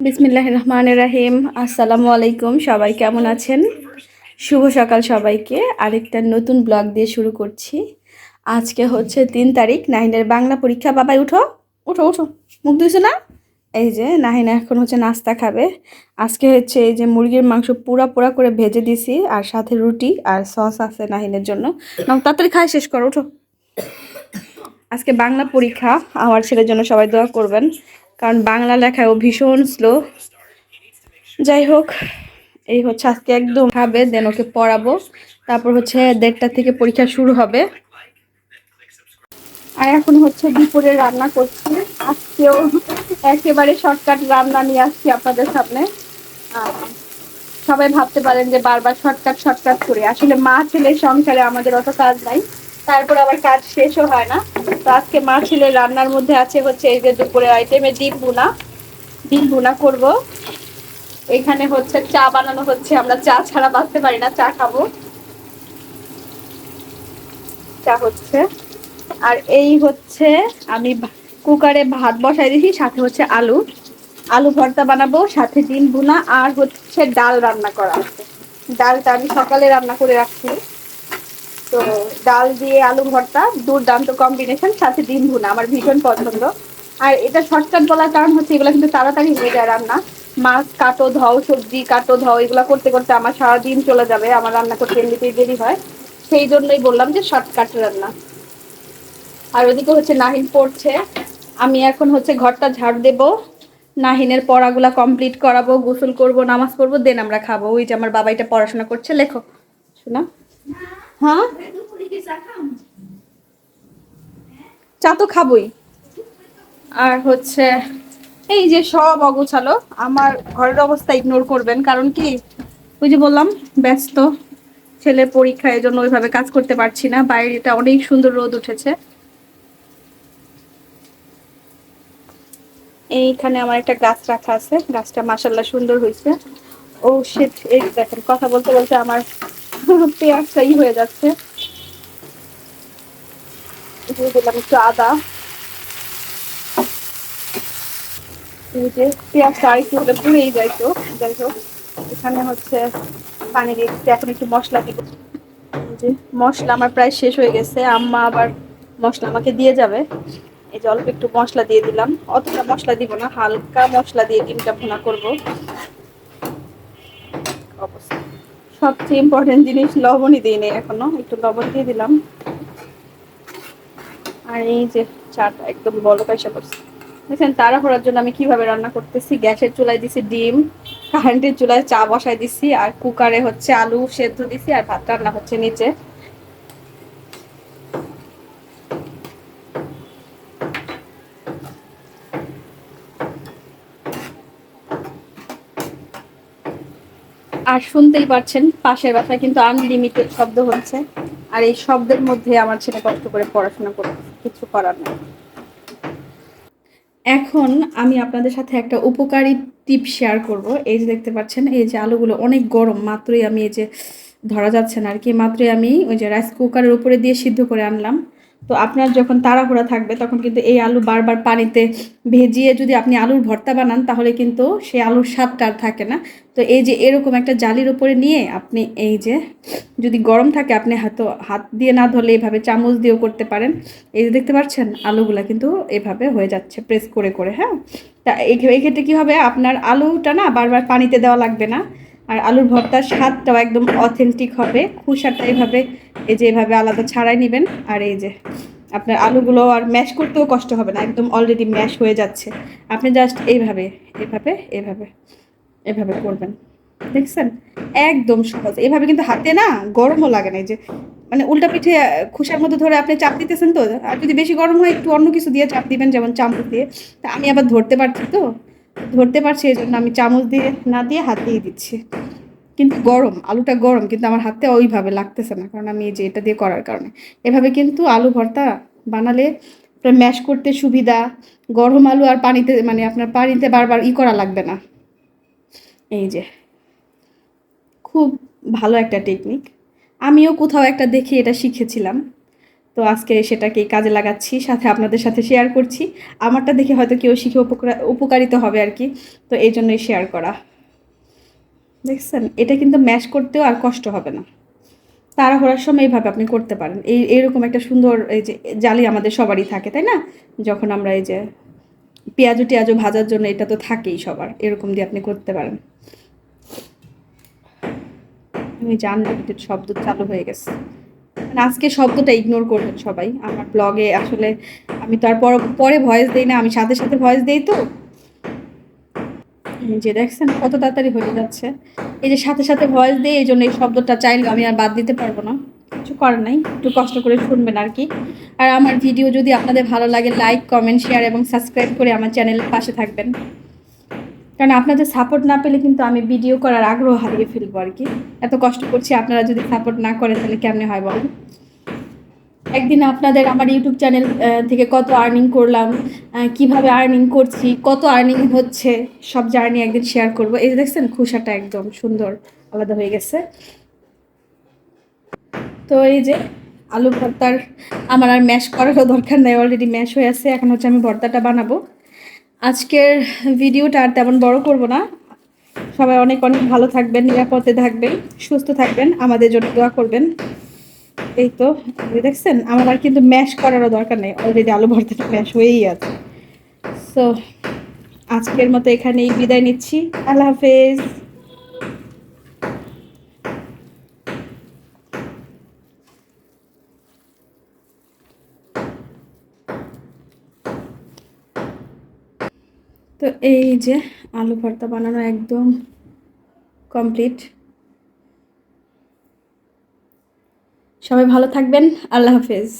বিসমিল্লাহ রহমান রাহিম আসসালামু আলাইকুম সবাই কেমন আছেন? শুভ সকাল সবাইকে। আরেকটা নতুন ব্লগ দিয়ে শুরু করছি। আজকে হচ্ছে তিন তারিখ, নাহিনের বাংলা পরীক্ষা। বাবাই, উঠো। উঠো উঠো। মুখ ধুইছো না? এই যে, নাহিন এখন হচ্ছে নাস্তা খাবে। আজকে হচ্ছে এই যে মুরগির মাংস পুরা পুরা করে ভেজে দিছি, আর সাথে রুটি আর সস আছে নাহিনের জন্য। তাড়াতাড়ি খাই শেষ করো, উঠো। আজকে বাংলা পরীক্ষা। আমার ছেলের জন্য সবাই দোয়া করবেন। কারণ বাংলা লেখায় ও ভীষণ স্লো যাই হোক, এই হচ্ছে আজকে একদম খাবে দেন ওকে পড়াবো। তারপর হচ্ছে দেড়টা থেকে পরীক্ষা শুরু হবে। আর এখন হচ্ছে দুপুরে রান্না করছি। আজকেও একেবারে শর্টকাট রান্না নিয়ে আসছি আপনাদের সামনে। সবাই ভাবতে পারেন যে বারবার শর্টকাট শর্টকাট করে। আসলে মা ছেলের সংসারে আমাদের অত কাজ নাই। তারপর আবার কাজ শেষও হয় না। তো আজকে মা ছেলের রান্নার মধ্যে আছে হচ্ছে এই যে দুপুরের আইটেমে ডিম ভুনা। ডিম ভুনা করব। এখানে হচ্ছে চা বানানো হচ্ছে। আমরা চা ছাড়া বাঁচতে পারি না, চা খাব। চা হচ্ছে। আর এই হচ্ছে আমি কুকারে ভাত বসাই দিয়েছি, সাথে হচ্ছে আলু। আলু ভর্তা বানাবো, সাথে ডিম ভুনা, আর হচ্ছে ডাল রান্না করা ডালটা আমি সকালে রান্না করে রাখছি। তো ডাল দিয়ে আলু ভর্তা, দুর্দান্ত কম্বিনেশন সাথে ডিম ভুনা, আমার ভীষণ পছন্দ। আর এটা শর্টকাট বলার কারণ হচ্ছে এগুলো কিন্তু তাড়াতাড়ি হয়ে যায় রান্না। মাছ কাটো, ধও, সবজি কাটো, ধও, এগুলো করতে করতে আমার সারা দিন চলে যাবে, আমার রান্না করতে এমনিতেই দেরি হয়। সেই জন্যই বললাম যে শর্টকাট রান্না। আর ওদিকে হচ্ছে নাহিন পড়ছে। আমি এখন হচ্ছে ঘরটা ঝাড় দেব। নাহিনের পড়াগুলা কমপ্লিট করাবো, গোসল করব, নামাজ পড়ব, দেন আমরা খাব। ওই যে আমার বাবা এটা পড়াশোনা করছে, লেখো। শোনা। হ্যাঁ? চা তো খাবই। আর হচ্ছে, এই যে সব অগোছালো, আমার ঘরের অবস্থা ইগনোর করবেন, কারণ কি, ওই যে বললাম, ব্যস্ত পরীক্ষা ওইভাবে কাজ করতে পারছি না, বাইরেটা অনেক সুন্দর রোদ উঠেছে। এইখানে আমার একটা গাছ রাখা আছে, গাছটা মাসাল্লাহ সুন্দর হয়েছে। ও শিট এই দেখেন, কথা বলতে বলতে আমার হয়ে যাচ্ছে। দিলাম একটু আদা। এখানে হচ্ছে এখন একটু মশলা দিব। মশলা আমার প্রায় শেষ হয়ে গেছে, আম্মা আবার মশলা আমাকে দিয়ে যাবে। এই যে অল্প একটু মশলা দিয়ে দিলাম। অতটা মশলা দিব না, হালকা মশলা দিয়ে ডিমটা ভোনা করব। সবচেয়ে ইম্পর্টেন্ট জিনিস লবণই দিই এখনও। একটু লবণ দিয়ে দিলাম। আর এই যে চাটা একদম বড় পয়সা করছে দেখছেন তাড়াহুড়ার জন্য আমি কীভাবে রান্না করতেছি? গ্যাসের চুলায় দিছি ডিম কারেন্টের চুলায় চা বসাই দিছি, আর কুকারে হচ্ছে আলু সেদ্ধ দিছি, আর ভাত রান্না হচ্ছে নিচে। আর শুনতেই পারছেন, পাশের বাসায় কিন্তু আনলিমিটেড শব্দ হচ্ছে। আর এই শব্দের মধ্যে আমার ছেলে কষ্ট করে পড়াশোনা করতে কিছু করার নেই। এখন আমি আপনাদের সাথে একটা উপকারী টিপ শেয়ার করব। এই যে দেখতে পাচ্ছেন, এই যে আলুগুলো অনেক গরম, মাত্রই আমি এই যে ধরা যাচ্ছে না আর কি, মাত্রই আমি ওই যে রাইস কুকারের উপরে দিয়ে সিদ্ধ করে আনলাম। তো আপনার যখন তাড়াহুড়া থাকবে, তখন কিন্তু এই আলু বারবার পানিতে ভেজিয়ে যদি আপনি আলুর ভর্তা বানান, তাহলে কিন্তু সেই আলুর স্বাদটা আর থাকে না। তো এই যে এরকম একটা জালির উপরে নিয়ে আপনি এই যে যদি গরম থাকে, আপনি হাত হাত দিয়ে না ধরলে এইভাবে চামচ দিয়েও করতে পারেন। এই যে দেখতে পাচ্ছেন, আলুগুলা কিন্তু এভাবে হয়ে যাচ্ছে প্রেস করে করে হ্যাঁ? তা এই ক্ষেত্রে কী হবে? আপনার আলুটা না বারবার পানিতে দেওয়া লাগবে না। আর আলুর ভর্তার স্বাদটাও একদম অথেন্টিক হবে। খুসাটা এইভাবে এই যে এভাবে আলাদা ছাড়াই নেবেন। আর এই যে আপনার আলুগুলো আর ম্যাশ করতেও কষ্ট হবে না, একদম অলরেডি ম্যাশ হয়ে যাচ্ছে। আপনি জাস্ট এইভাবে, এভাবে এভাবে এভাবে করবেন। দেখছেন? একদম সহজ। এভাবে কিন্তু হাতে না গরমও লাগে না, এই যে মানে উল্টা পিঠে খোসার মধ্যে ধরে আপনি চাপ দিতেছেন তো, আর যদি বেশি গরম হয় একটু অন্য কিছু দিয়ে চাপ দিবেন, যেমন চামচ দিয়ে। তা আমি আবার ধরতে পারছি তো? ধরতে পারছি এই জন্য আমি চামচ দিয়ে, না দিয়ে হাত দিয়ে দিচ্ছি। কিন্তু গরম, আলুটা গরম, কিন্তু আমার হাতে ওইভাবে লাগতেছে না, কারণ আমি এই যে এটা দিয়ে করার কারণে। এভাবে কিন্তু আলু ভর্তা বানালে ম্যাশ করতে সুবিধা, গরম আলু আর পানিতে মানে আপনার পানিতে বারবার ই করা লাগবে না। এই যে, খুব ভালো একটা টেকনিক আমিও কোথাও একটা দেখে এটা শিখেছিলাম। তো আজকে সেটাকে কাজে লাগাচ্ছি, সাথে আপনাদের সাথে শেয়ার করছি। আমারটা দেখে হয়তো কেউ শিখে উপকার, উপকারিত হবে আর কি। তো এই জন্যই শেয়ার করা। দেখছেন? এটা কিন্তু ম্যাশ করতেও আর কষ্ট হবে না। তাড়াহুড়ার সময় এইভাবে আপনি করতে পারেন। এই, এইরকম একটা সুন্দর এই যে জালি আমাদের সবারই থাকে, তাই না? যখন আমরা এই যে পেঁয়াজু টেয়াজু ভাজার জন্য এটা তো থাকেই সবার, এরকম দিয়ে আপনি করতে পারেন। আমি কিন্তু শব্দ চালু হয়ে গেছে। মানে আজকে শব্দটা ইগনোর করবেন সবাই। আমার ব্লগে আসলে আমি তো আর পরে ভয়েস দিই না, আমি সাথে সাথে ভয়েস দেই তো। যে দেখছেন কত তাড়াতাড়ি হয়ে যাচ্ছে। এই যে সাথে সাথে ভয়েস দেই, এই জন্য এই শব্দটা চাইলে আমি আর বাদ দিতে পারব না। কিছু করার নাই, একটু কষ্ট করে শুনবেন আর কি। আর আমার ভিডিও যদি আপনাদের ভালো লাগে লাইক কমেন্ট শেয়ার এবং সাবস্ক্রাইব করে আমার চ্যানেলের পাশে থাকবেন। কারণ আপনাদের সাপোর্ট না পেলে কিন্তু আমি ভিডিও করার আগ্রহ হারিয়ে ফেলব আর কি। এত কষ্ট করছি, আপনারা যদি সাপোর্ট না করেন তাহলে কেমনে হয় বলেন? একদিন আপনাদের আমার ইউটিউব চ্যানেল থেকে কত আর্নিং করলাম কীভাবে আর্নিং করছি, কত আর্নিং হচ্ছে, সব জার্নি একদিন শেয়ার করব। এই যে দেখছেন খুশাটা একদম সুন্দর, আলাদা হয়ে গেছে। তো এই যে আলু ভর্তার আমার আর ম্যাশ করারও দরকার নেই অলরেডি ম্যাশ হয়ে আছে, এখন হচ্ছে আমি ভর্তাটা বানাবো। আজকের ভিডিওটা আর তেমন বড় করব না। সবাই অনেক অনেক ভালো থাকবেন, নিরাপদে থাকবেন, সুস্থ থাকবেন, আমাদের জন্য দোয়া করবেন। এই তো দেখছেন, আমার আর কিন্তু ম্যাশ করারও দরকার নেই অলরেডি আলু ভর্তাটা ম্যাশ হয়েই আছে। সো আজকের মতো এখানেই বিদায় নিচ্ছি। আল্লাহ হাফেজ। তো এই যে আলু ভর্তা বানানো একদম কমপ্লিট। সবাই ভালো থাকবেন। আল্লাহ হাফেজ।